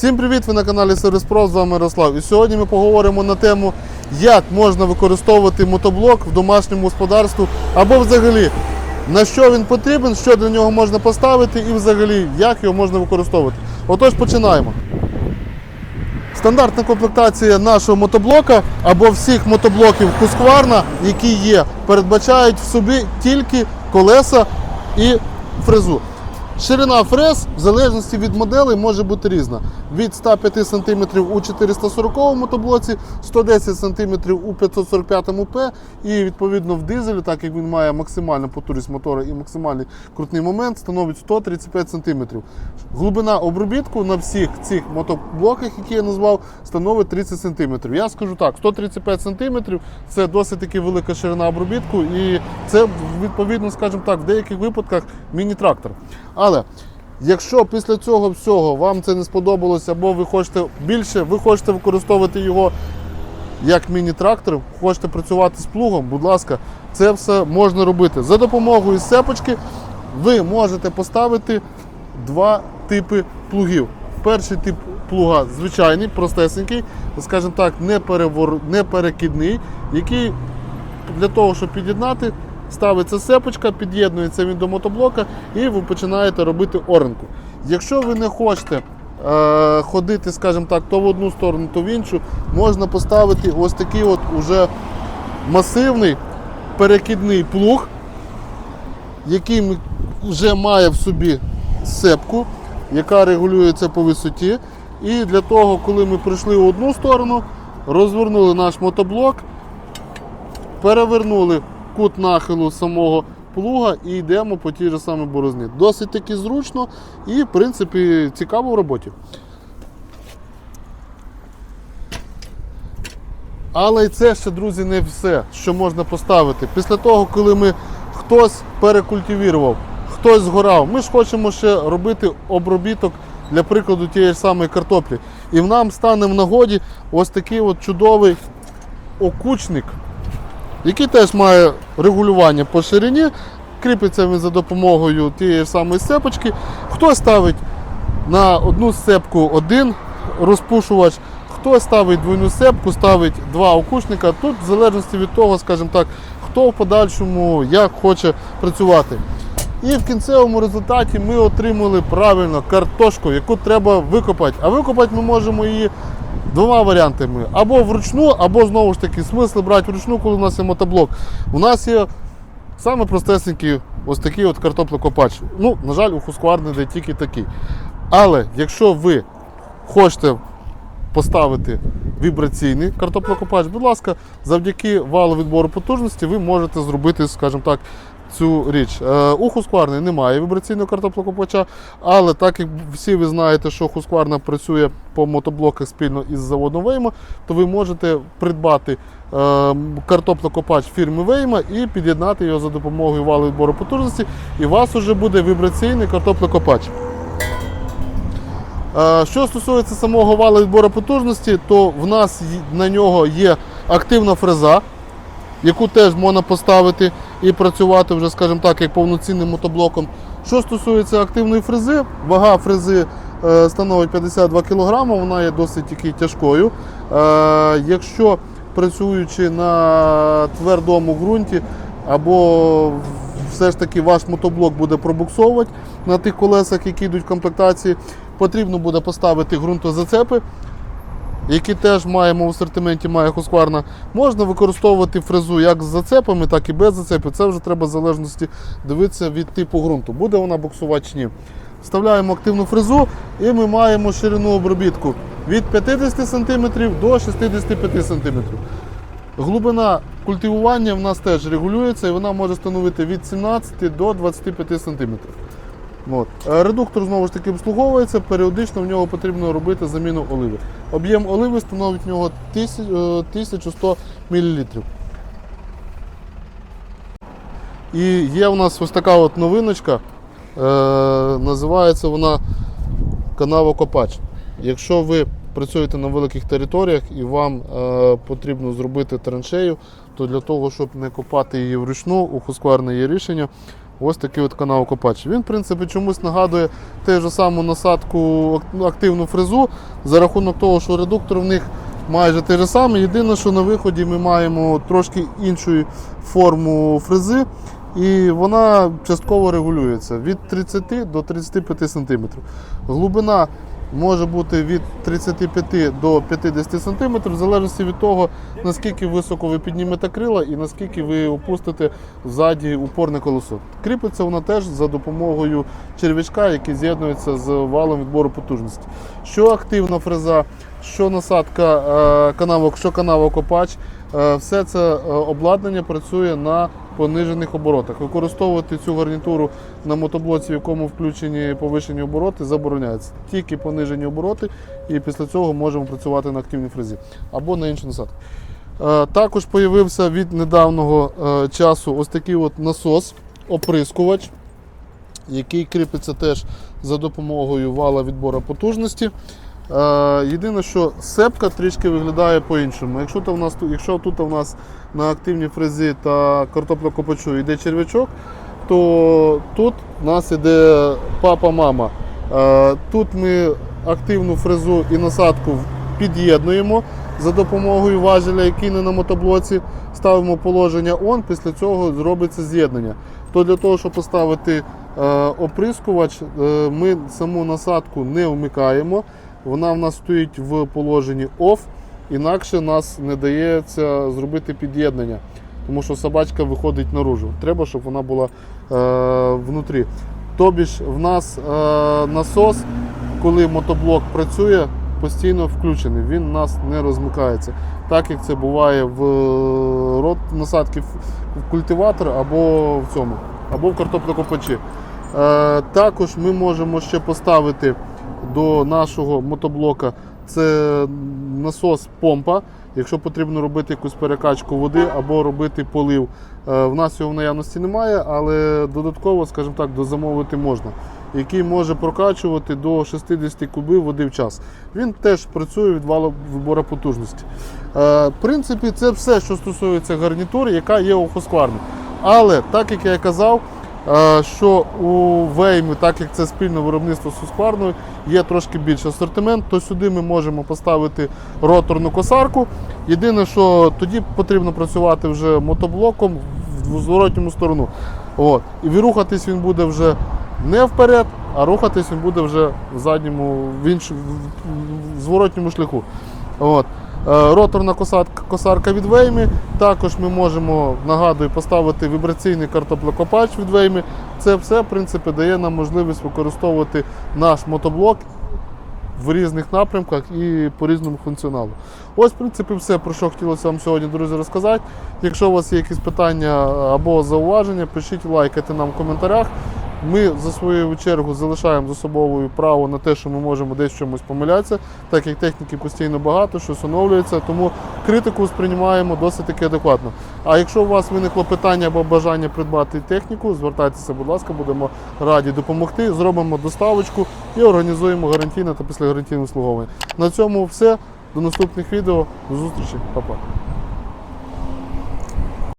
Всім привіт! Ви на каналі Сервіс Про, з вами Ярослав. І сьогодні ми поговоримо на тему, як можна використовувати мотоблок в домашньому господарстві або взагалі на що він потрібен, що для нього можна поставити і взагалі як його можна використовувати. Отож, починаємо. Стандартна комплектація нашого мотоблока або всіх мотоблоків Husqvarna, які є, передбачають в собі тільки колеса і фрезу. Ширина фрез в залежності від моделей може бути різна. Від 105 см у 440 мотоблоці, 110 см у 545 П і відповідно в дизелі, так як він має максимальну потужність мотора і максимальний крутний момент, становить 135 см. Глибина обробітку на всіх цих мотоблоках, які я назвав, становить 30 см. Я скажу так, 135 см це досить таки велика ширина обробітку, і це відповідно, скажімо так, в деяких випадках міні-трактор. Але якщо після цього всього вам це не сподобалося, або ви хочете більше, ви хочете використовувати його як міні-трактор, хочете працювати з плугом, будь ласка, це все можна робити. За допомогою сепочки ви можете поставити два типи плугів. Перший тип плуга звичайний, простесенький, скажімо так, не, перекидний, який для того, щоб під'єднати, ставиться сепочка, під'єднується він до мотоблока і ви починаєте робити оренку. Якщо ви не хочете е, ходити, скажімо так, то в одну сторону, то в іншу, можна поставити ось такий от уже масивний перекидний плуг, який вже має в собі сепку, яка регулюється по висоті. І для того, коли ми прийшли в одну сторону, розвернули наш мотоблок, перевернули кут нахилу самого плуга і йдемо по тій же самій борозні. Досить таки зручно і, в принципі, цікаво в роботі. Але і це ще, друзі, не все, що можна поставити. Після того, коли ми хтось перекультивірував, хтось згорав, ми ж хочемо ще робити обробіток для прикладу тієї ж самої картоплі. І в нам стане в нагоді ось такий от чудовий окучник, який теж має регулювання по ширині. Кріпиться він за допомогою тієї ж самої сепочки. Хто ставить на одну сепку один розпушувач, хто ставить двойну сепку, ставить два окушника. Тут в залежності від того, скажімо так, хто в подальшому як хоче працювати. І в кінцевому результаті ми отримали правильно картошку, яку треба викопати. А викопати ми можемо її двома варіантами: або вручну, або знову ж таки смисл брати вручну, коли у нас є мотоблок. У нас є саме простесенький ось такий от картоплекопач. Ну, на жаль, у Husqvarna де тільки такий. Але якщо ви хочете поставити вібраційний картоплекопач, будь ласка, завдяки валу відбору потужності ви можете зробити, скажімо так, цю річ. Е, У Husqvarna немає вібраційного картоплекопача, але так як всі ви знаєте, що Husqvarna працює по мотоблоках спільно із заводом Вейма, то ви можете придбати е, картоплекопач фірми Вейма і під'єднати його за допомогою валу відбору потужності, і у вас вже буде вібраційний картоплекопач. Е, Що стосується самого вала відбору потужності, то в нас на нього є активна фреза, яку теж можна поставити і працювати вже, скажімо так, як повноцінним мотоблоком. Що стосується активної фрези, вага фрези е, становить 52 кг, вона є досить таки тяжкою. Е, Якщо працюючи на твердому ґрунті, або все ж таки ваш мотоблок буде пробуксовувати на тих колесах, які йдуть в комплектації, потрібно буде поставити ґрунтозацепи які теж маємо в асортименті, має Husqvarna. Можна використовувати фрезу як з зацепами, так і без зацепів. Це вже треба в залежності дивитися від типу ґрунту. Буде вона буксувати чи ні. Вставляємо активну фрезу і ми маємо ширину обробітку від 50 см до 65 см. Глибина культивування в нас теж регулюється і вона може становити від 17 до 25 см. От. Е, Редуктор знову ж таки обслуговується, періодично в нього потрібно робити заміну оливи. Об'єм оливи становить в нього 1000 е, 1100 мл. І є у нас ось така от новиночка. Е, називається вона канавокопач. Якщо ви працюєте на великих територіях і вам е, потрібно зробити траншею, то для того, щоб не копати її вручну, у Husqvarna є рішення. Ось такий от канал копач. Він, в принципі, чомусь нагадує те ж саму насадку активну фрезу за рахунок того, що редуктор в них майже те ж саме. Єдине, що на виході ми маємо трошки іншу форму фрези, і вона частково регулюється від 30 до 35 см. Глибина може бути від 35 до 50 см, в залежності від того, наскільки високо ви піднімете крила і наскільки ви опустите ззаді упорне колесо. Кріпиться вона теж за допомогою черв'ячка, який з'єднується з валом відбору потужності. Що активна фреза, що насадка е, канавок, що канавокопач, е, все це е, обладнання працює на понижених оборотах. Використовувати цю гарнітуру на мотоблоці, в якому включені повишені обороти, забороняється. Тільки понижені обороти, і після цього можемо працювати на активній фрезі або на іншій насадці. Е, Також з'явився від недавнього часу ось такий от насос, оприскувач, який кріпиться теж за допомогою вала відбору потужності. Е, Єдине, що сепка трішки виглядає по-іншому. Якщо, то в нас, якщо тут у нас на активній фрезі та картоплякопачу йде черв'ячок, то тут у нас йде папа-мама. Е, Тут ми активну фрезу і насадку під'єднуємо за допомогою важеля, який не на мотоблоці. Ставимо положення on, після цього зробиться з'єднання. То для того, щоб поставити е, оприскувач, ми саму насадку не вмикаємо. Вона в нас стоїть в положенні OFF, інакше нас не дається зробити під'єднання, тому що собачка виходить наружу. Треба, щоб вона була е, внутрі. Тобі ж в нас е, насос, коли мотоблок працює, постійно включений, він у нас не розмикається. Так як це буває в е, рот насадки в культиватор або в цьому, або в картоплякопачі. Е, також ми можемо ще поставити до нашого мотоблока це насос помпа. Якщо потрібно робити якусь перекачку води або робити полив. Е, В нас його в наявності немає, але додатково, скажімо так, дозамовити можна, який може прокачувати до 60 кубів води в час. Він теж працює від валу вибору потужності. Е, В принципі, це все, що стосується гарнітури, яка є у Husqvarna. Але так як я казав, що у Веймі, так як це спільне виробництво з Husqvarna, є трошки більший асортимент, то сюди ми можемо поставити роторну косарку. Єдине, що тоді потрібно працювати вже мотоблоком в зворотньому сторону. От. І рухатись він буде вже не вперед, а рухатись він буде вже в задньому, в в- в зворотньому шляху. От. Е, Роторна косарка, від Вейми. Також ми можемо, нагадую, поставити вібраційний картоплекопач від Вейми. Це все в принципі, дає нам можливість використовувати наш мотоблок в різних напрямках і по різному функціоналу. Ось, в принципі, все, про що хотілося вам сьогодні, друзі, розказати. Якщо у вас є якісь питання або зауваження, пишіть, лайкайте нам в коментарях. Ми за свою чергу залишаємо за собою право на те, що ми можемо десь чомусь помилятися, так як техніки постійно багато, щось оновлюється, тому критику сприймаємо досить таки адекватно. А якщо у вас виникло питання або бажання придбати техніку, звертайтеся, будь ласка, будемо раді допомогти. Зробимо доставочку і організуємо гарантійне та післягарантійне обслуговування. На цьому все. До наступних відео. До зустрічі, Па-па.